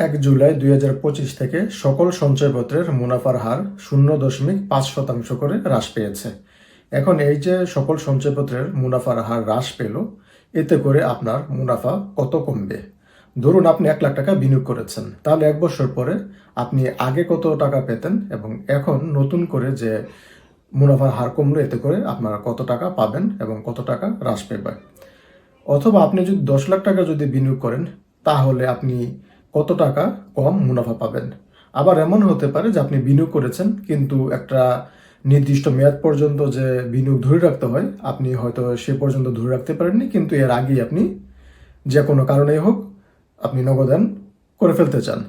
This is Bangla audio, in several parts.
এক জুলাই দুই হাজার পঁচিশ থেকে সকল সঞ্চয়পত্রের মুনাফার হার শূন্য দশমিক পাঁচ শতাংশ করে হ্রাস পেয়েছে। এখন এই যে সকল সঞ্চয়পত্রের মুনাফার হার হ্রাস পেল, এতে করে আপনার মুনাফা কত কমবে? ধরুন আপনি এক লাখ টাকা বিনিয়োগ করেছেন, তাহলে এক বছর পরে আপনি আগে কত টাকা পেতেন এবং এখন নতুন করে যে মুনাফার হার কমলো, এতে করে আপনারা কত টাকা পাবেন এবং কত টাকা হ্রাস পেবে? অথবা আপনি যদি দশ লাখ টাকা যদি বিনিয়োগ করেন, তাহলে আপনি কত টাকা কম মুনাফা পাবেন। আবার এমন হতে পারে যে আপনি বিনিয়োগ করেছেন, কিন্তু একটা নির্দিষ্ট মেয়াদ পর্যন্ত যে বিনিয়োগ ধরে রাখতে হয়, আপনি হয়তো সে পর্যন্ত ধরে রাখতে পারেননি, কিন্তু এর আগেই আপনি যে কোনো কারণেই হোক আপনি নগদান করে ফেলতে চান।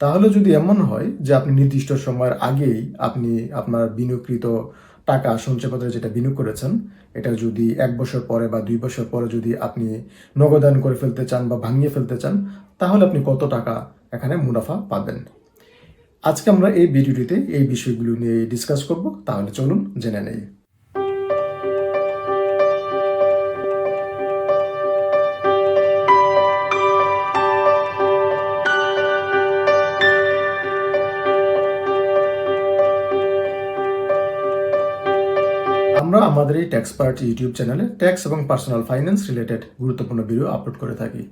তাহলে যদি এমন হয় যে আপনি নির্দিষ্ট সময়ের আগেই আপনি আপনার বিনিয়োগকৃত টাকা সঞ্চয়পত্রে যেটা বিনিয়োগ করেছেন, এটা যদি এক বছর পরে বা দুই বছর পরে যদি আপনি নগদান করে ফেলতে চান বা ভাঙিয়ে ফেলতে চান, তাহলে আপনি কত টাকা এখানে মুনাফা পাবেন? আজকে আমরা এই ভিডিওটিতে এই বিষয়গুলো নিয়ে ডিসকাস করব, তাহলে চলুন জেনে নেই। আমাদের এই ট্যাক্স পার্টি ইউটিউব চ্যানেলে ট্যাক্স এবং পার্সোনাল ফাইন্যান্স রিলেটেড গুরুত্বপূর্ণ ভিডিও আপলোড করে থাকি।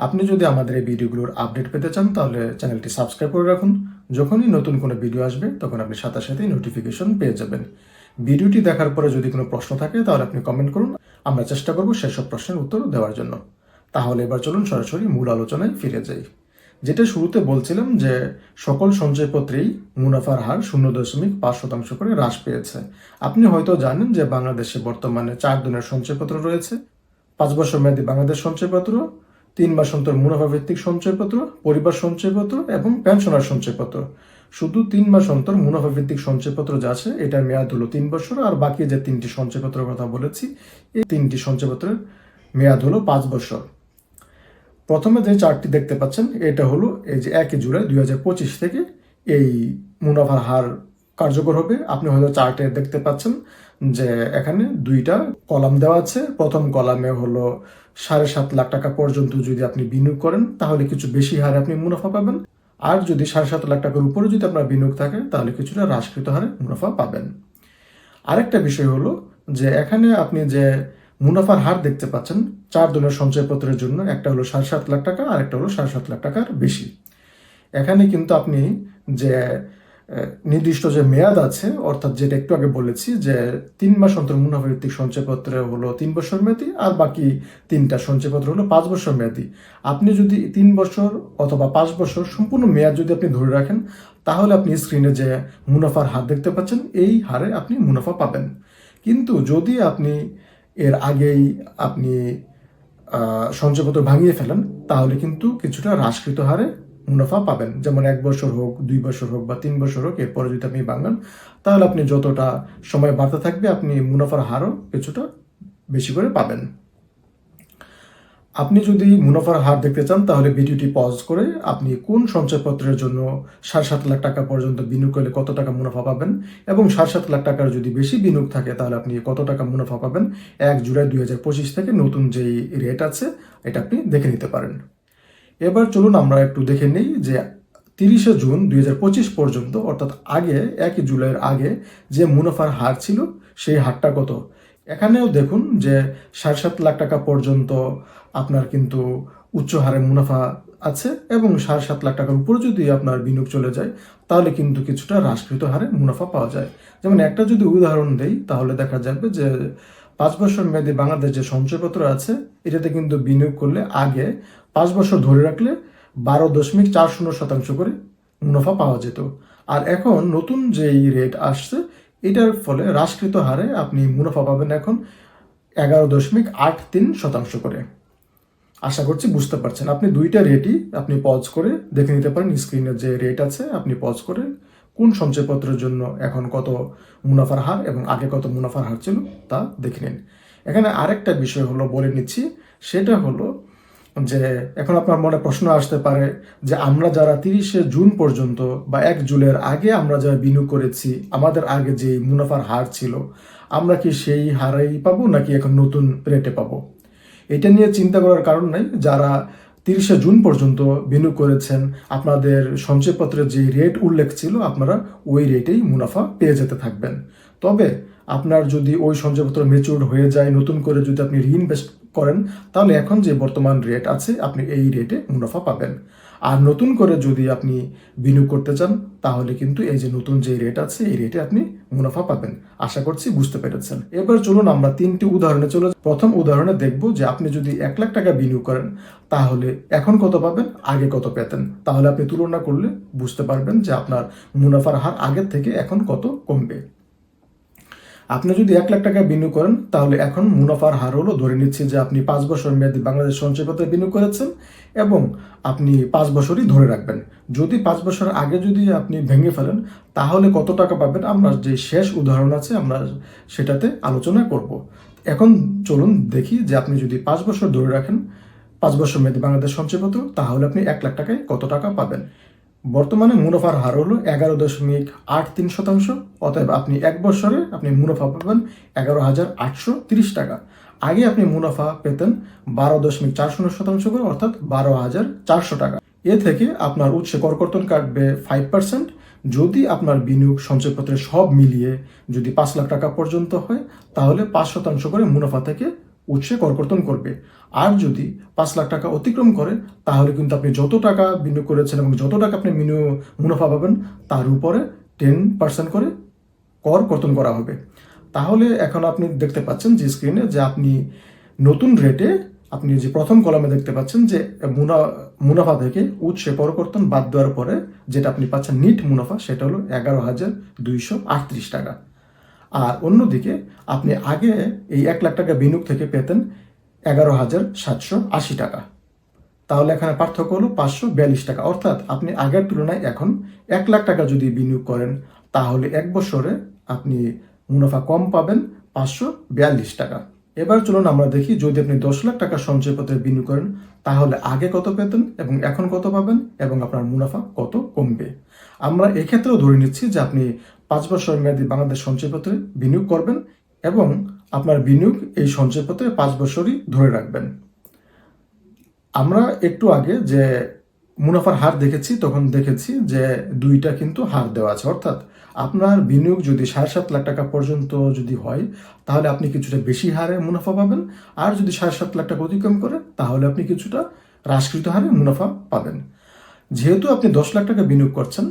আপনি যদি আমাদের এই ভিডিওগুলোর আপডেট পেতে চান, তাহলে চ্যানেলটি সাবস্ক্রাইব করে রাখুন। যখনই নতুন কোনো ভিডিও আসবে, তখন আপনি সাথে সাথেই নোটিফিকেশন পেয়ে যাবেন। ভিডিওটি দেখার পরে যদি কোনো প্রশ্ন থাকে, তাহলে আপনি কমেন্ট করুন। আমরা চেষ্টা করব সেসব প্রশ্নের উত্তর দেওয়ার জন্য। তাহলে এবার চলুন সরাসরি মূল আলোচনায় ফিরে যাই। যেটা শুরুতে বলছিলাম যে সকল সঞ্চয়পত্রেই মুনাফার হার শূন্য দশমিক পাঁচ শতাংশ করে হ্রাস পেয়েছে। আপনি হয়তো জানেন যে বাংলাদেশে বর্তমানে চার ধরনের সঞ্চয়পত্র রয়েছে। পাঁচ বছর মেয়াদী বাংলাদেশ সঞ্চয়পত্র, তিন মাস অন্তর মুনাফা ভিত্তিক সঞ্চয়পত্র, পরিবার সঞ্চয়পত্র এবং পেনশনার সঞ্চয়পত্র। শুধু তিন মাস অন্তর মুনাফা ভিত্তিক সঞ্চয়পত্র যা আছে, এটার মেয়াদ হলো তিন বছর আর বাকি যে তিনটি সঞ্চয়পত্রের কথা বলেছি, এই তিনটি সঞ্চয়পত্রের মেয়াদ হলো পাঁচ বছর। প্রথমে যে চার্টটি দেখতে পাচ্ছেন, এটা হলো এই যে একই জুলাই দুই হাজার পঁচিশ থেকে এই মুনাফার হার কার্যকর হবে। আপনি হয়তো চার্টে দেখতে পাচ্ছেন যে এখানে দুইটা কলাম দেওয়া আছে। প্রথম কলামে হলো সাড়ে সাত লাখ টাকা পর্যন্ত যদি আপনি বিনিয়োগ করেন, তাহলে কিছু বেশি হারে আপনি মুনাফা পাবেন। আর যদি সাড়ে সাত লাখ টাকার উপরে যদি আপনার বিনিয়োগ থাকে, তাহলে কিছুটা হ্রাসকৃত হারে মুনাফা পাবেন। আরেকটা বিষয় হলো যে এখানে আপনি যে মুনাফার হার দেখতে পাচ্ছেন চার ধরনের সঞ্চয়পত্রের জন্য, একটা হলো সাড়ে সাত লাখ টাকা আর একটা হলো সাড়ে সাত লাখ টাকার বেশি। এখানে কিন্তু আপনি যে নির্দিষ্ট যে মেয়াদ আছে, অর্থাৎ যেটা একটু আগে বলেছি যে, তিন মাস অন্তর মুনাফা ভিত্তিক সঞ্চয়পত্রে হলো তিন বছর মেয়াদি আর বাকি তিনটা সঞ্চয়পত্র হলো পাঁচ বছর মেয়াদি। আপনি যদি তিন বছর অথবা পাঁচ বছর সম্পূর্ণ মেয়াদ যদি আপনি ধরে রাখেন, তাহলে আপনি স্ক্রিনে যে মুনাফার হার দেখতে পাচ্ছেন, এই হারে আপনি মুনাফা পাবেন। কিন্তু যদি আপনি এর আগেই আপনি সঞ্চয়পত্র ভাঙিয়ে ফেলেন, তাহলে কিন্তু কিছুটা হ্রাসকৃত হারে মুনাফা পাবেন। যেমন এক বছর হোক, দুই বছর হোক বা তিন বছর হোক, এরপরে যদি আপনি ভাঙান, তাহলে আপনি যতটা সময় বাড়তে থাকবে, আপনি মুনাফার হারও কিছুটা বেশি করে পাবেন। আপনি যদি মুনাফার হার দেখতে চান, তাহলে ভিডিওটি পজ করে আপনি কোন সঞ্চয়পত্রের জন্য সাড়ে সাত লাখ টাকা পর্যন্ত বিনিয়োগ করলে কত টাকা মুনাফা পাবেন এবং সাড়ে সাত লাখ টাকার যদি বেশি বিনিয়োগ থাকে, তাহলে আপনি কত টাকা মুনাফা পাবেন? এক জুলাই দুই হাজার পঁচিশ থেকে নতুন যেই রেট আছে, এটা আপনি দেখে নিতে পারেন। এবার চলুন আমরা একটু দেখে নিই যে তিরিশে জুন দুই হাজার পঁচিশ পর্যন্ত, অর্থাৎ আগে, একই জুলাইয়ের আগে যে মুনাফার হার ছিল, সেই হারটা কত? এখানেও দেখুন যে সাড়ে সাত লাখ টাকা পর্যন্ত আপনার কিন্তু উচ্চ হারে মুনাফা আছে এবং সাড়ে সাত লাখ টাকার উপরে যদি আপনার বিনিয়োগ চলে যায়, তাহলে কিন্তু কিছুটা হ্রাসকৃত হারে মুনাফা পাওয়া যায়। যেমন একটা যদি উদাহরণ দেই, তাহলে দেখা যাবে যে পাঁচ বছর মেয়াদী বাংলাদেশ যে সঞ্চয়পত্র আছে, এটাতে কিন্তু বিনিয়োগ করলে আগে পাঁচ বছর ধরে রাখলে বারো দশমিক চার শূন্য শতাংশ করে মুনাফা পাওয়া যেত। আর এখন নতুন যেই রেট আসছে এটার ফলে হ্রাসকৃত হারে আপনি মুনাফা পাবেন এখন এগারো দশমিক আট তিন শতাংশ করে। আশা করছি বুঝতে পারছেন। আপনি দুইটা রেটই আপনি পজ করে দেখে নিতে পারেন। স্ক্রিনের যে রেট আছে, আপনি পজ করে কোন সঞ্চয়পত্রের জন্য এখন কত মুনাফার হার এবং আগে কত মুনাফার হার ছিল তা দেখে নিন। এখানে আরেকটা বিষয় হলো বলে নিচ্ছি। সেটা হলো যে এখন আপনার মনে প্রশ্ন আসতে পারে যে আমরা যারা তিরিশে জুন পর্যন্ত বা এক জুলাইয়ের আগে আমরা যারা বিনিয়োগ করেছি, আমাদের আগে যে মুনাফার হার ছিল, আমরা কি সেই হারেই পাবো নাকি এখন নতুন রেটে পাবো? এটা নিয়ে চিন্তা করার কারণ নাই। যারা তিরিশে জুন পর্যন্ত বিনিয়োগ করেছেন, আপনাদের সঞ্চয়পত্রের যে রেট উল্লেখ ছিল, আপনারা ওই রেটেই মুনাফা পেয়ে যেতে থাকবেন। তবে আপনার যদি ওই সঞ্চয়পত্র মেচুর হয়ে যায়, নতুন করে যদি আপনি রিইনভেস্ট করেন, তাহলে এখন যে বর্তমান রেট আছে, আপনি এই রেটে মুনাফা পাবেন। আর নতুন করে যদি আপনি বিনিয়োগ করতে চান, তাহলে কিন্তু এই যে নতুন যে রেট আছে, এই রেটে আপনি মুনাফা পাবেন। আশা করছি বুঝতে পেরেছেন। এবার চলুন আমরা তিনটি উদাহরণে চলে প্রথম উদাহরণে দেখব যে আপনি যদি এক লাখ টাকা বিনিয়োগ করেন, তাহলে এখন কত পাবেন, আগে কত পেতেন? তাহলে আপনি তুলনা করলে বুঝতে পারবেন যে আপনার মুনাফার হার আগের থেকে এখন কত কমবে। আপনি যদি এক লাখ টাকা বিনিয়োগ করেন, তাহলে এখন মুনাফার হার হলো ধরে নিচ্ছি যে আপনি পাঁচ বছর মেয়াদী বাংলাদেশ সঞ্চয়পত্রে বিনিয়োগ করেছেন এবং আপনি পাঁচ বছরই ধরে রাখবেন। যদি পাঁচ বছর আগে যদি আপনি ভেঙে ফেলেন, তাহলে কত টাকা পাবেন? আমরা যে শেষ উদাহরণ আছে, আমরা সেটাতে আলোচনা করব। এখন চলুন দেখি যে আপনি যদি পাঁচ বছর ধরে রাখেন, পাঁচ বছর মেয়াদী বাংলাদেশ সঞ্চয়পত্র, তাহলে আপনি এক লাখ টাকায় কত টাকা পাবেন? বর্তমানে মুনাফার হার হলো এগারো দশমিক আট তিন শতাংশ, অতএব আপনি এক বছরে আপনি মুনাফা পাবেন এগারো হাজার আটশো তিরিশ টাকা। আগে আপনি মুনাফা পেতেন বারো দশমিক চার শূন্য শতাংশ করে, অর্থাৎ বারো হাজার চারশো টাকা। এ থেকে আপনার উৎসে করকর্তন কাটবে ফাইভ পার্সেন্ট যদি আপনার বিনিয়োগ সঞ্চয়পত্রে সব মিলিয়ে যদি পাঁচ লাখ টাকা পর্যন্ত হয়, তাহলে পাঁচ শতাংশ করে মুনাফা থেকে উৎসে করকর্তন করবে। আর যদি পাঁচ লাখ টাকা অতিক্রম করে, তাহলে কিন্তু আপনি যত টাকা বিনিয়োগ করেছেন এবং যত টাকা আপনি মুনাফা পাবেন, তার উপরে টেন পার্সেন্ট করে কর কর্তন করা হবে। তাহলে এখন আপনি দেখতে পাচ্ছেন যে স্ক্রিনে যে আপনি নতুন রেটে আপনি যে প্রথম কলমে দেখতে পাচ্ছেন যে মুনা, মুনাফা থেকে উৎসে করকর্তন বাদ দেওয়ার পরে যেটা আপনি পাচ্ছেন নিট মুনাফা, সেটা হলো এগারো হাজার দুইশো আটত্রিশ টাকা। আর অন্যদিকে আপনি আগে এই এক লাখ টাকা বিনিয়োগ থেকে পেতেন এগারো হাজার সাতশো আশি টাকা। তাহলে এখানে পার্থক্য হলো পাঁচশো বিয়াল্লিশ টাকা। অর্থাৎ আপনি আগের তুলনায় এখন এক লাখ টাকা যদি বিনিয়োগ করেন, তাহলে এক বছরে আপনি মুনাফা কম পাবেন পাঁচশো বিয়াল্লিশ টাকা। এবার চলুন আমরা দেখি যদি আপনি দশ লাখ টাকা সঞ্চয়পত্রে বিনিয়োগ করেন, তাহলে আগে কত পেতেন এবং এখন কত পাবেন এবং আপনার মুনাফা কত কমবে? আমরা এক্ষেত্রেও ধরে নিচ্ছি যে আপনি পাঁচ বছর মেয়াদী বাংলাদেশ সঞ্চয়পত্রে বিনিয়োগ করবেন এবং আপনার বিনিয়োগ এই সঞ্চয়পত্রে পাঁচ বছরই ধরে রাখবেন। আমরা একটু আগে যে মুনাফার হার দেখেছি, তখন দেখেছি যে দুইটা কিন্তু হার দেওয়া আছে। অর্থাৎ আপনার বিনিয়োগ যদি সাড়ে সাত লাখ টাকা পর্যন্ত যদি হয়, তাহলে আপনি কিছুটা বেশি হারে মুনাফা পাবেন। আর যদি সাড়ে সাত লাখ টাকা অতিক্রম করে, তাহলে আপনি কিছুটা হ্রাসকৃত হারে মুনাফা পাবেন। যেহেতু আপনি দশ লাখ টাকা বিনিয়োগ করছেন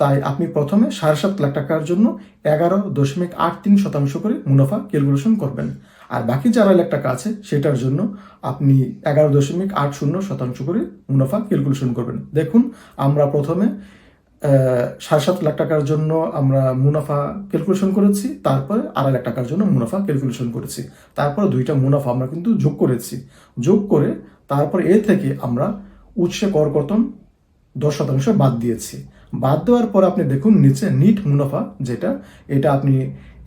তাই আপনি প্রথমে সাড়ে সাত লাখ টাকার জন্য এগারো দশমিক আট তিন শতাংশ করে মুনাফা ক্যালকুলেশন করবেন। আর বাকি যে আড়াই লাখ টাকা আছে, সেটার জন্য আপনি এগারো দশমিক আট শূন্য শতাংশ করে মুনাফা ক্যালকুলেশন করবেন। দেখুন, আমরা প্রথমে সাড়ে সাত লাখ টাকার জন্য আমরা মুনাফা ক্যালকুলেশন করেছি, তারপরে আড়াই লাখ টাকার জন্য মুনাফা ক্যালকুলেশন করেছি। তারপরে দুইটা মুনাফা আমরা কিন্তু যোগ করেছি। যোগ করে তারপর এ থেকে আমরা উৎসে করকর্তন দশ শতাংশ বাদ দিয়েছি। বাদ দেওয়ার পর আপনি দেখুন নিচে নিট মুনাফা যেটা, এটা আপনি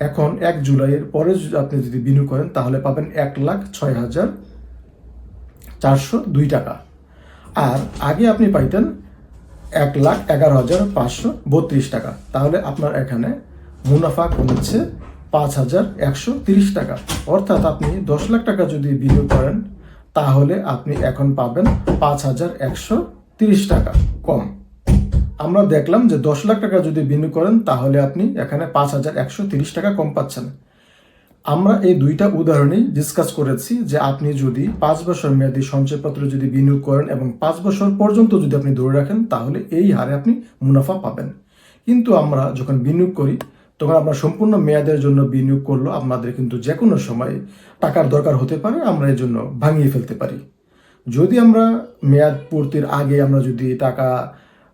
এখন এক জুলাইয়ের পরে আপনি যদি বিনিয়োগ করেন, তাহলে পাবেন এক লাখ ছয় হাজার চারশো দুই টাকা। আর আগে আপনি পাইতেন এক লাখ এগারো হাজার পাঁচশো বত্রিশ টাকা। তাহলে আপনার এখানে মুনাফা কমেছে পাঁচ হাজার একশো তিরিশ টাকা। অর্থাৎ আপনি দশ লাখ টাকা যদি বিনিয়োগ করেন, তাহলে আপনি এখন পাবেন পাঁচ হাজার একশো তিরিশ টাকা কম। আমরা দেখলাম যে দশ লাখ টাকা যদি বিনিয়োগ করেন, তাহলে আপনি এখানে পাঁচ হাজার একশো তিরিশ টাকা কম পাচ্ছেন। আমরা এই দুইটা উদাহরণেই ডিসকাস করেছি যে আপনি যদি পাঁচ বছর মেয়াদী সঞ্চয়পত্র যদি বিনিয়োগ করেন এবং পাঁচ বছর পর্যন্ত যদি আপনি ধরে রাখেন, তাহলে এই হারে আপনি মুনাফা পাবেন। কিন্তু আমরা যখন বিনিয়োগ করি, তখন আমরা সম্পূর্ণ মেয়াদের জন্য বিনিয়োগ করল আমাদের কিন্তু যে কোনো সময় টাকার দরকার হতে পারে, আমরা এর জন্য ভাঙিয়ে ফেলতে পারি। যদি আমরা মেয়াদ পূর্তির আগে আমরা যদি টাকা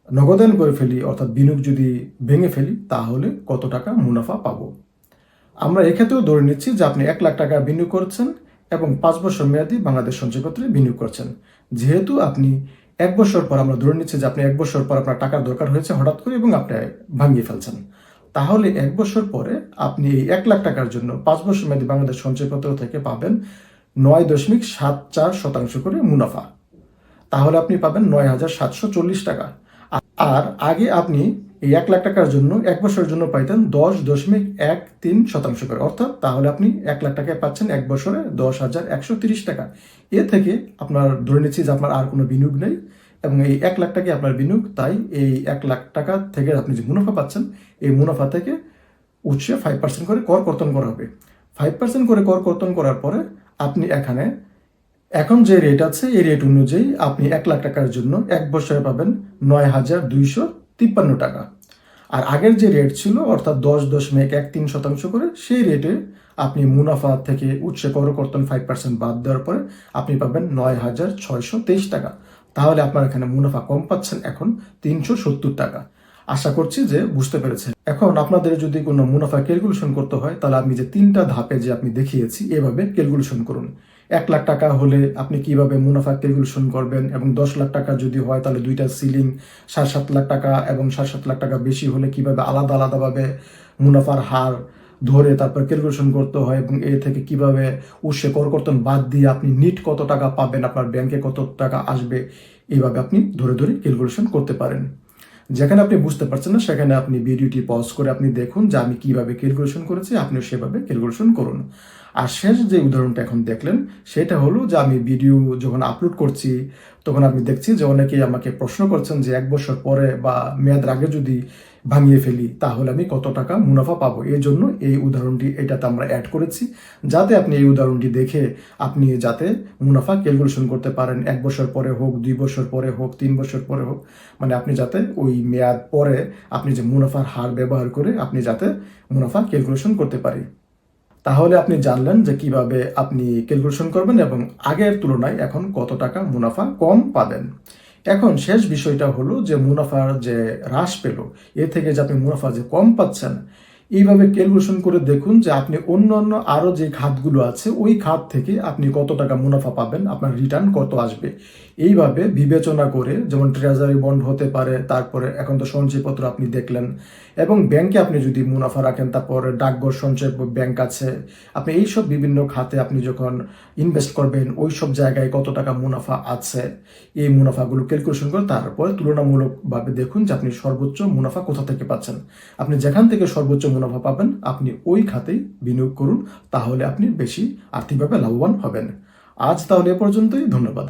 নগদায়ন করে ফেলি, অর্থাৎ বিনিয়োগ যদি ভেঙে ফেলি, তাহলে কত টাকা মুনাফা পাবো? আমরা এক্ষেত্রেও ধরে নিচ্ছি যে আপনি এক লাখ টাকা বিনিয়োগ করছেন এবং পাঁচ বছর মেয়াদি বাংলাদেশ সঞ্চয়পত্রে বিনিয়োগ করছেন। যেহেতু আপনি এক বছর পর আমরা ধরে নিচ্ছি যে আপনি এক বছর পর আপনার টাকার দরকার হয়েছে হঠাৎ করে এবং আপনি ভাঙিয়ে ফেলছেন। তাহলে এক বছর পরে আপনি এই এক লাখ টাকার জন্য পাঁচ বছর মেয়াদি বাংলাদেশ সঞ্চয়পত্র থেকে পাবেন নয় দশমিক সাত চার শতাংশ করে মুনাফা। তাহলে আপনি পাবেন নয় হাজার সাতশো চল্লিশ টাকা। আর আগে আপনি এই এক লাখ টাকার জন্য, এক বছরের জন্য পাইতেন দশ দশমিক এক তিন শতাংশ করে। অর্থাৎ তাহলে আপনি এক লাখ টাকায় পাচ্ছেন এক বছরে দশ হাজার একশো তিরিশ টাকা। এ থেকে আপনার ধরে নিচ্ছি যে আপনার আর কোনো বিনিয়োগ নেই এবং এই এক লাখ টাকা আপনার বিনিয়োগ, তাই এই এক লাখ টাকা থেকে আপনি যে মুনাফা পাচ্ছেন, এই মুনাফা থেকে উৎসে ফাইভ পার্সেন্ট করে কর কর্তন করা হবে। ফাইভ পার্সেন্ট করে কর কর্তন করার পরে আপনি এখানে এখন যে রেট আছে, এই রেট অনুযায়ী আপনি এক লাখ টাকার জন্য এক বছরে পাবেন নয় হাজার দুইশো তিপ্পান্ন টাকা। আর আগের যে রেট ছিল, অর্থাৎ দশ দশমিক এক তিন শতাংশ করে, সেই রেটে আপনি মুনাফা থেকে উৎসে কর কর্তন ফাইভ পার্সেন্ট বাদ দেওয়ার পরে আপনি পাবেন নয় হাজার ছয়শো তেইশ টাকা। তাহলে আপনার এখানে মুনাফা কম পাচ্ছেন এখন তিনশো সত্তর টাকা। আশা করছি যে বুঝতে পেরেছেন। এখন আপনাদের যদি কোনো মুনাফা ক্যালকুলেশন করতে হয়, তাহলে আমি যে তিনটা ধাপে যে আপনি দেখিয়েছি, এভাবে ক্যালকুলেশন করুন। এক লাখ টাকা হলে আপনি কীভাবে মুনাফা ক্যালকুলেশন করবেন এবং দশ লাখ টাকা যদি হয় তাহলে দুইটা সিলিং সাড়ে সাত লাখ টাকা এবং সাড়ে সাত লাখ টাকা বেশি হলে কীভাবে আলাদা আলাদাভাবে মুনাফার হার ধরে তারপর ক্যালকুলেশন করতে হয় এবং এ থেকে কীভাবে উৎসে করকর্তন বাদ দিয়ে আপনি নিট কত টাকা পাবেন, আপনার ব্যাংকে কত টাকা আসবে, এইভাবে আপনি ধরে ধরে ক্যালকুলেশন করতে পারেন। যেখানে আপনি বুঝতে পারছেন না, সেখানে আপনি ভিডিওটি পজ করে আপনি দেখুন যে আমি কীভাবে ক্যালকুলেশন করেছি, আপনিও সেভাবে ক্যালকুলেশন করুন। আর শেষ যে উদাহরণটা এখন দেখলেন, সেটা হলো যে আমি ভিডিও যখন আপলোড করছি, তখন আমি দেখছি যে অনেকেই আমাকে প্রশ্ন করছেন যে এক বছর পরে বা মেয়াদের আগে যদি ভাঙিয়ে ফেলি, তাহলে আমি কত টাকা মুনাফা পাবো? এই জন্য এই উদাহরণটি এটাতে আমরা অ্যাড করেছি, যাতে আপনি এই উদাহরণটি দেখে আপনি যাতে মুনাফা ক্যালকুলেশন করতে পারেন, এক বছর পরে হোক, দুই বছর পরে হোক, তিন বছর পরে হোক। মানে আপনি যাতে ওই মেয়াদ পরে আপনি যে মুনাফার হার ব্যবহার করে আপনি যাতে মুনাফা ক্যালকুলেশন করতে পারি। তাহলে আপনি জানলেন যে কীভাবে আপনি ক্যালকুলেশন করবেন এবং আগের তুলনায় এখন কত টাকা মুনাফা কম পাবেন। এখন শেষ বিষয়টা হলো যে মুনাফার যে হ্রাস পেল এ থেকে যে আপনি মুনাফা যে কম পাচ্ছেন এইভাবে ক্যালকুলেশন করে দেখুন যে আপনি অন্য অন্য আরও যে খাতগুলো আছে, ওই খাত থেকে আপনি কত টাকা মুনাফা পাবেন, আপনার রিটার্ন কত আসবে। এইভাবে বিবেচনা করে, যেমন ট্রেজারি বন্ড হতে পারে, তারপরে এখন তো সঞ্চয়পত্র আপনি দেখলেন, এবং ব্যাংকে আপনি যদি মুনাফা রাখেন, তারপরে ডাকঘর সঞ্চয় ব্যাংক আছে, আপনি এইসব বিভিন্ন খাতে আপনি যখন ইনভেস্ট করবেন ওই সব জায়গায় কত টাকা মুনাফা আছে, এই মুনাফাগুলো ক্যালকুলেশন করে তারপরে তুলনামূলকভাবে দেখুন যে আপনি সর্বোচ্চ মুনাফা কোথা থেকে পাচ্ছেন। আপনি যেখান থেকে সর্বোচ্চ মুনাফা পাবেন, আপনি ওই খাতেই বিনিয়োগ করুন, তাহলে আপনি বেশি আর্থিকভাবে লাভবান হবেন। আজ তাহলে এ পর্যন্তই, ধন্যবাদ।